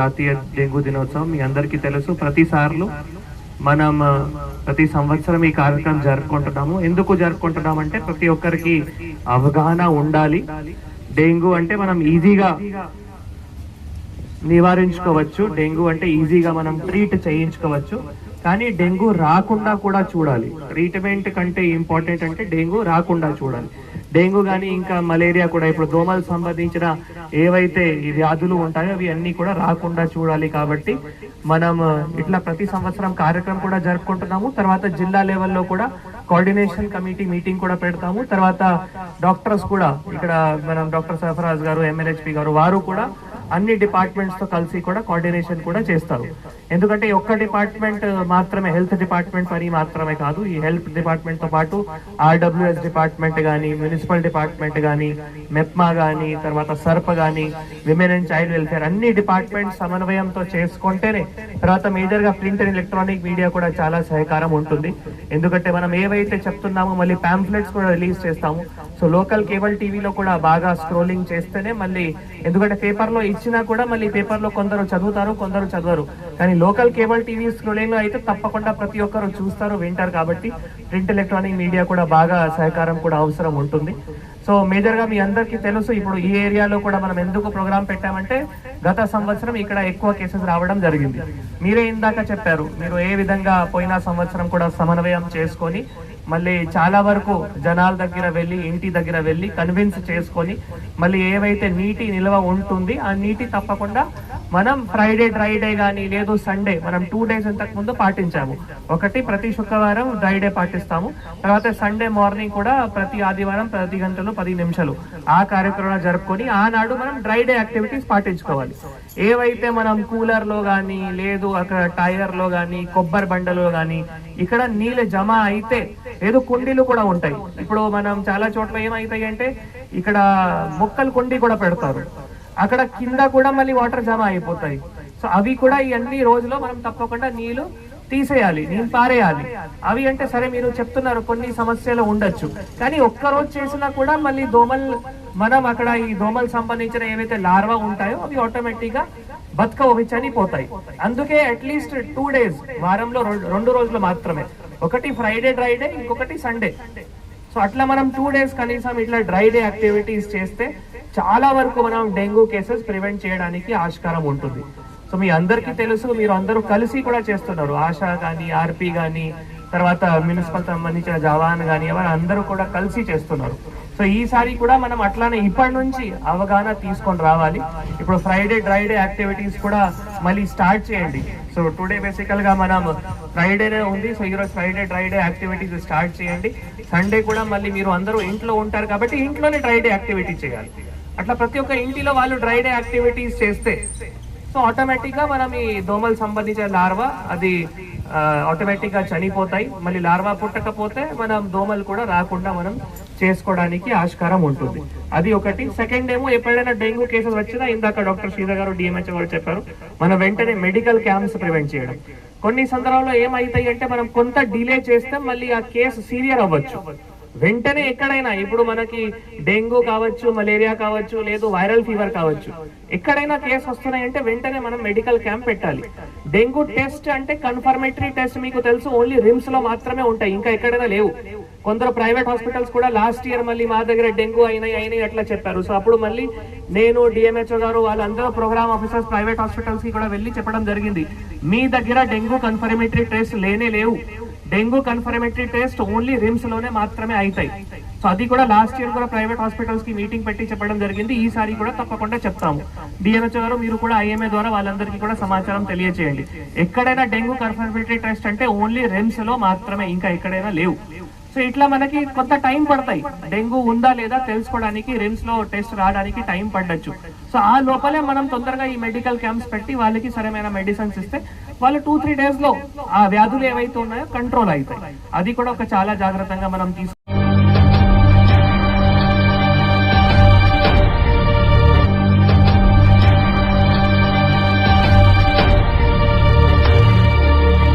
జాతీయ డెంగ్యూ దినోత్సవం మీ అందరికీ తెలుసు. ప్రతిసార్లు మనం ప్రతి సంవత్సరం ఈ కార్యక్రమం జరుపుకుంటున్నాము. ఎందుకు జరుపుకుంటున్నాం అంటే ప్రతి ఒక్కరికి అవగాహన ఉండాలి. డెంగ్యూ అంటే మనం ఈజీగా నివారించుకోవచ్చు. డెంగ్యూ అంటే ఈజీగా మనం ట్రీట్ చేయించుకోవచ్చు. కానీ డెంగ్యూ రాకుండా కూడా చూడాలి. ట్రీట్మెంట్ కంటే ఇంపార్టెంట్ అంటే డెంగ్యూ రాకుండా చూడాలి. డెంగ్యూ కానీ ఇంకా మలేరియా కూడా. ఇప్పుడు దోమలు సంబంధించిన ఏవైతే ఈ వ్యాధులు ఉంటాయో అవి అన్ని కూడా రాకుండా చూడాలి కాబట్టి మనం ఇట్లా ప్రతి సంవత్సరం కార్యక్రమం కూడా జరుపుకుంటున్నాము. తర్వాత జిల్లా లెవెల్లో కూడా కోఆర్డినేషన్ కమిటీ మీటింగ్ కూడా పెడతాము. తర్వాత డాక్టర్స్ కూడా ఇక్కడ మనం డాక్టర్ సఫరాజ్ గారు ఎంఎల్హెచ్పి గారు వారు కూడా అన్ని డిపార్ట్మెంట్స్తో కలిసి కూడా కోఆర్డినేషన్ కూడా చేస్తారు. ఎందుకంటే ఒక్క డిపార్ట్మెంట్ uh, మాత్రమే హెల్త్ డిపార్ట్మెంట్ పని మాత్రమే కాదు ఈ హెల్త్ డిపార్ట్మెంట్తో పాటు ఆర్డబ్ల్యూఎస్ డిపార్ట్మెంట్ గానీ మున్సిపల్ డిపార్ట్మెంట్ గానీ మెప్మా గానీ తర్వాత సర్ప్ గానీ విమెన్ అండ్ చైల్డ్ వెల్ఫేర్ అన్ని డిపార్ట్మెంట్ సమన్వయంతో చేసుకుంటేనే తర్వాత మేజర్గా ప్రింట్ అండ్ ఎలక్ట్రానిక్ మీడియా కూడా చాలా సహకారం ఉంటుంది. ఎందుకంటే మనం ఏవైతే చెప్తున్నామో మళ్ళీ ప్యాంప్లెట్స్ కూడా రిలీజ్ చేస్తాము. సో లోకల్ కేబుల్ టీవీలో కూడా బాగా స్క్రోలింగ్ చేస్తేనే మళ్ళీ ఎందుకంటే పేపర్లో ఇచ్చినా కూడా మళ్ళీ పేపర్లో కొందరు చదువుతారు కొందరు చదవరు. కానీ లోకల్ కేబుల్ టీవీ స్క్రోలింగ్ అయితే తప్పకుండా ప్రతి ఒక్కరు చూస్తారు వింటారు కాబట్టి ప్రింట్ ఎలక్ట్రానిక్ మీడియా కూడా బాగా సహకారం కూడా అవసరం ఉంటుంది. సో మేజర్గా మీ అందరికీ తెలుసు ఇప్పుడు ఈ ఏరియాలో కూడా మనం ఎందుకు ప్రోగ్రామ్ పెట్టామంటే గత సంవత్సరం ఇక్కడ ఎక్కువ కేసెస్ రావడం జరిగింది. మీరే ఇందాక చెప్పారు మీరు ఏ విధంగా పోయిన సంవత్సరం కూడా సమన్వయం చేసుకొని మళ్ళీ చాలా వరకు జనాల దగ్గర వెళ్ళి ఇంటి దగ్గర వెళ్ళి కన్విన్స్ చేసుకొని మళ్ళీ ఏవైతే నీటి నిల్వ ఉంటుంది ఆ నీటి తప్పకుండా మనం ఫ్రైడే డ్రై డే కానీ లేదు సండే మనం టూ డేస్ ఇంతకు ముందు పాటించాము. ఒకటి ప్రతి శుక్రవారం డ్రై డే పాటిస్తాము. తర్వాత సండే మార్నింగ్ కూడా ప్రతి ఆదివారం ప్రతి గంటలు పది నిమిషాలు. ఆ కార్యక్రమం జరుపుకొని ఆనాడు మనం డ్రై డే యాక్టివిటీస్ పాటించుకోవాలి. ఏవైతే మనం కూలర్లో కానీ లేదు అక్కడ టైర్లో లో కొబ్బరి బండలో కానీ ఇక్కడ నీళ్ళు జమ అయితే లేదు కుండీలు కూడా ఉంటాయి. ఇప్పుడు మనం చాలా చోట్ల ఏమవుతాయి అంటే ఇక్కడ మొక్కలు కుండీ కూడా పెడతారు. అక్కడ కింద కూడా మళ్ళీ వాటర్ జమ అయిపోతాయి. సో అవి కూడా ఇవన్నీ అన్ని రోజులో మనం తప్పకుండా నీళ్ళు తీసేయాలి నేను పారేయాలి. అవి అంటే సరే మీరు చెప్తున్నారు కొన్ని సమస్యలు ఉండొచ్చు. కానీ ఒక్క రోజు చేసినా కూడా మళ్ళీ దోమలు మనం అక్కడ ఈ దోమలు సంబంధించిన ఏవైతే లార్వా ఉంటాయో అవి ఆటోమేటిక్గా బతకవు చనిపోతాయి. అందుకే అట్లీస్ట్ టూ డేస్ వారంలో రెండు- రెండు రోజులు మాత్రమే. ఒకటి ఫ్రైడే డ్రై డే ఇంకొకటి సండే సో అట్లా మనం టూ డేస్ కనీసం ఇట్లా డ్రై డే యాక్టివిటీస్ చేస్తే చాలా వరకు మనం డెంగ్యూ కేసెస్ ప్రివెంట్ చేయడానికి ఆస్కారం ఉంటుంది. సో మీ అందరికీ తెలుసు మీరు అందరూ కలిసి కూడా చేస్తున్నారు. ఆశా కానీ ఆర్పి కానీ తర్వాత మున్సిపల్ సంబంధించిన జవాన్ కానీ ఎవరు అందరూ కూడా కలిసి చేస్తున్నారు. సో ఈసారి కూడా మనం అట్లానే ఇప్పటి నుంచి అవగాహన తీసుకొని రావాలి. ఇప్పుడు ఫ్రైడే డ్రైడే యాక్టివిటీస్ కూడా మళ్ళీ స్టార్ట్ చేయండి. సో టుడే బేసికల్గా మనం ఫ్రైడేనే ఉంది. సో ఈరోజు Friday dry day activities start చేయండి. సండే కూడా మళ్ళీ మీరు అందరూ ఇంట్లో ఉంటారు కాబట్టి ఇంట్లోనే డ్రైడే యాక్టివిటీ చేయాలి. అట్లా ప్రతి ఒక్క ఇంటిలో వాళ్ళు డ్రైడే యాక్టివిటీస్ చేస్తే సో ఆటోమేటిక్గా మనం ఈ దోమలు సంబంధించిన లార్వా అది ఆటోమేటిక్గా చనిపోతాయి. మళ్ళీ లార్వా పుట్టకపోతే మనం దోమలు కూడా రాకుండా మనం చేసుకోవడానికి ఆస్కారం ఉంటుంది. అది ఒకటి. సెకండ్ ఏమో ఎప్పుడైనా డెంగ్యూ కేసెస్ వచ్చినా ఇందాక డాక్టర్ శ్రీధర్ గారు డిఎంహెచ్ గారు చెప్పారు మనం వెంటనే మెడికల్ క్యాంప్స్ ప్రివెంట్ చేయడం. కొన్ని సందర్భాల్లో ఏమవుతాయి అంటే మనం కొంత డిలే చేస్తే మళ్ళీ ఆ కేసు సీరియర్ అవ్వచ్చు. వెంటనే ఎక్కడైనా ఇప్పుడు మనకి డెంగ్యూ కావచ్చు మలేరియా కావచ్చు లేదు వైరల్ ఫీవర్ కావచ్చు ఎక్కడైనా కేసు వస్తున్నాయంటే వెంటనే మనం మెడికల్ క్యాంప్ పెట్టాలి. డెంగ్యూ టెస్ట్ అంటే కన్ఫర్మేటరీ టెస్ట్ మీకు తెలుసు ఓన్లీ రిమ్స్లో మాత్రమే ఉంటాయి ఇంకా ఎక్కడైనా లేవు. కొందరు ప్రైవేట్ హాస్పిటల్స్ కూడా లాస్ట్ ఇయర్ మళ్ళీ మా దగ్గర డెంగ్యూ అయినాయి అయినాయి అట్లా చెప్పారు. సో అప్పుడు మళ్ళీ నేను డిఎంహెచ్ఓ గారు వాళ్ళందరూ ప్రోగ్రామ్ ఆఫీసర్స్ ప్రైవేట్ హాస్పిటల్స్కి కూడా వెళ్ళి చెప్పడం జరిగింది. మీ దగ్గర డెంగ్యూ కన్ఫర్మేటరీ టెస్ట్ లేనే లేవు. డెంగ్యూ కన్ఫర్మేటరీ టెస్ట్ ఓన్లీ రిమ్స్లోనే మాత్రమే అవుతాయి సో అది కూడా లాస్ట్ ఇయర్ కూడా ప్రైవేట్ హాస్పిటల్స్కి మీటింగ్ పెట్టి చెప్పడం జరిగింది. ఈసారి కూడా తప్పకుండా చెప్తాము. డిఎన్హెచ్ఓ గారు మీరు కూడా ఐఎంఏ ద్వారా వాళ్ళందరికీ కూడా సమాచారం తెలియజేయండి ఎక్కడైనా డెంగ్యూ కన్ఫర్మేటరీ టెస్ట్ అంటే ఓన్లీ రిమ్స్లో మాత్రమే ఇంకా ఎక్కడైనా లేవు. సో ఇట్లా మనకి కొంత టైం పడతాయి. డెంగ్యూ ఉందా లేదా తెలుసుకోవడానికి రిమ్స్లో టెస్ట్ రావడానికి టైం పడచ్చు. సో ఆ లోపలే మనం తొందరగా ఈ మెడికల్ క్యాంప్స్ పెట్టి వాళ్ళకి సరైన మెడిసిన్స్ ఇస్తే వాళ్ళు టూ త్రీ డేస్లో ఆ వ్యాధులు ఏవైతే ఉన్నాయో కంట్రోల్ అవుతాయి. అది కూడా ఒక చాలా జాగ్రత్తగా మనం తీసుకుంటాం